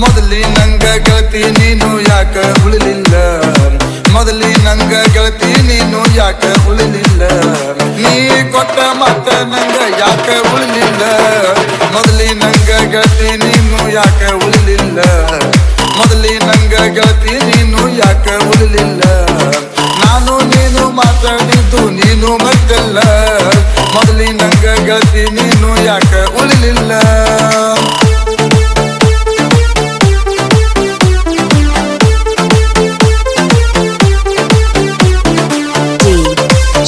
ಮೊದಲಿ ನಂಗ ಗೆಳತಿ ನೀನು ಯಾಕ ಉಳಿಲಿಲ್ಲ? ಮೊದಲಿ ನಂಗ ಗೆಳತಿ ನೀನು ಯಾಕ ಉಳಿಲಿಲ್ಲ? ನೀ ಕೊಟ್ಟ ಮಾತ ನಂಗ ಯಾಕ ಉಳಿಲಿಲ್ಲ? ಮೊದಲಿ ನಂಗ ಗೆಳತಿ ನೀನು ಯಾಕ ಉಳಿಲಿಲ್ಲ? ಮೊದಲಿ ನಂಗ ಗೆಳತಿ ನೀನು ಯಾಕ ಉಳಿಲಿಲ್ಲ? ನಾನು ನೀನು ಮಾತಾಡಿದ್ದು ನೀನು ಮತ್ತೆಲ್ಲ ಮೊದಲಿ ನಂಗ ಗೆಳತಿ ನೀನು ಯಾಕ ಉಳಿಲಿಲ್ಲ?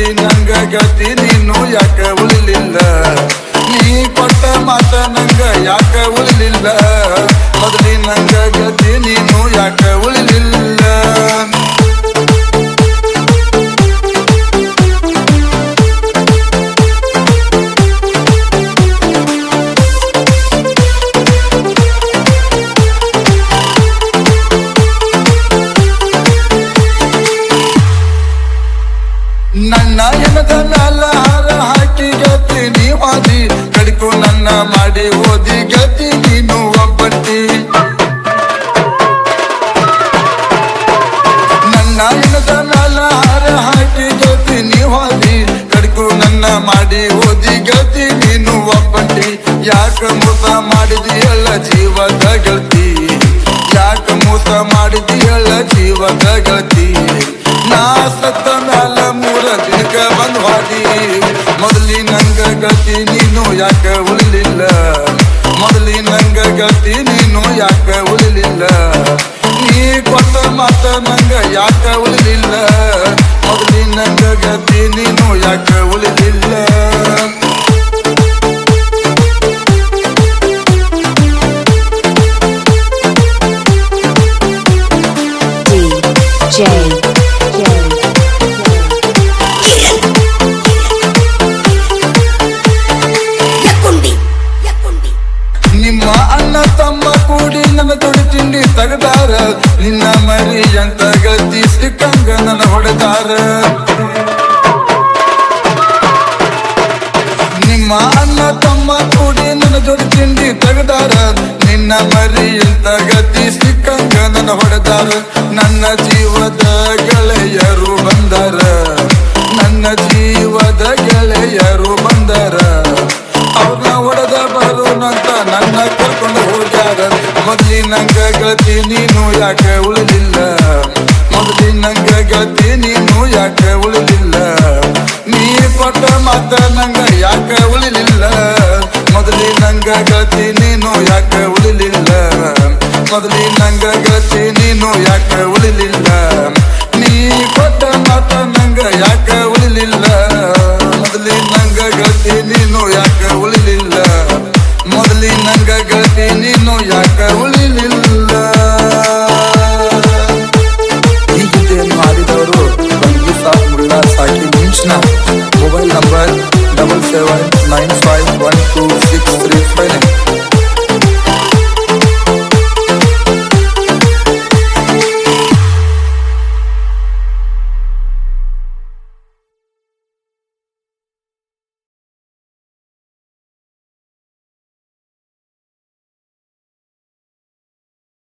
ಮೊದಲಿ ನಂಗ ಗತಿ ನೀನು ಯಾಕೆ ಉಳಿಲಿಲ್ಲ? ನೀ ಕೊಟ್ಟ ಮಾತ ನಂಗ ಯಾಕೆ ಉಳಿಲಿಲ್ಲ? ಮೊದಲಿ ನಂಗ ಎನದ ಮ್ಯಾಲ ಹಾರ ಹಾಕಿ ಗತಿ ನೀವಾದಿ ಕಡಿಕು ನನ್ನ ಮಾಡಿ ಓದಿ ಗತಿ ನೀನು ಒಬ್ಬಟ್ಟಿ. ನನ್ನ ಎನದ ಮ್ಯಾಲ ಹಾರ ಹಾಕಿ ಗತಿ ನೀವಾದಿ ಕಡಿಕು ನನ್ನ ಮಾಡಿ ಓದಿ ಗತಿ ನೀನು ಒಬ್ಬಟ್ಟಿ. ಯಾಕ ಮೋಸ ಮಾಡಿದಿಯಲ್ಲ ಜೀವದ ಗೆಳತಿ ಯಾಕ ಮೋಸ ಮಾಡಿದಿಯಲ್ಲ ಜೀವದ ಗೆಳತಿ ನಾ ಸತ್ತ ಮ್ಯಾಲ ಮೂರ ಹಾದಿ ಮೊದಲಿ ನಂಗ ಗತಿ ನೀನು ಯಾಕ ಉಳಿಲಿಲ್ಲ ಮೊದಲಿ ನಂಗ ಗತಿ ನೀನು ಯಾಕ ಉಳಿಲಿಲ್ಲ ನೀ ಕೊಟ್ಟ ಮಾತ ನಂಗ ಯಾಕ ಉಳಿಲಿಲ್ಲ ಮೊದಲಿ ನಂಗ ಗತಿ ನೀನು ಯಾಕ ನನ್ನ ತೊಡಿ ತಗದಾರ. ನಿನ್ನ ಮರಿ ಅಂತ ಗತಿ ಸಿಕ್ಕಂಗ ನನ್ನ ಹೊಡೆದಾರ. ನಿಮ್ಮ ಅಣ್ಣ ತಮ್ಮ ಕೂಡಿ ನನ್ನ ಜೋಡಿ ತಿಂಡಿ ತಗದಾರ. ನಿನ್ನ ಮರಿ ಅಂತ ಗತಿ ಸಿಕ್ಕಂಗ ನನ್ನ ಹೊಡೆದಾರ. ನನ್ನ ಜೀವದ ಗೆಳೆಯರು ಬಂದಾರ. ನನ್ನ ಜೀವದ ಗೆಳೆಯರು ಬಂದಾರ. ನಂಗ ಗತಿ ನೀನು ಯಾಕೆ ಉಳಿಲಿಲ್ಲ ಮೊದಲಿನಂಗ ಗತಿ ನೀನು ಯಾಕೆ ಉಳಿದಿಲ್ಲ? ನೀ ಕೊಟ್ಟ ಮಾತ ನಂಗ ಯಾಕೆ ಉಳಿಲಿಲ್ಲ? ಮೊದಲಿ ನಂಗ ಗತಿ ನೀನು ಯಾಕೆ ಉಳಿಲಿಲ್ಲ? ಮೊದಲಿ ನಂಗ ಗತಿ ನೀನು ಯಾಕೆ ಉಳಿಲಿಲ್ಲ? ನೀ ಕೊಟ್ಟ ಮಾತ ನಂಗ ಯಾಕೆ ಉಳಿಲಿಲ್ಲ? ಮೊದಲಿ ನಂಗ ಗತಿ ನೀನು ಯಾಕೆ ಉಳಿಲಿಲ್ಲ? ಮೊದಲಿ ನಂಗ ಗತಿ ನೀನು ಯಾಕೆ ಉಳಿಲಿಲ್ಲ?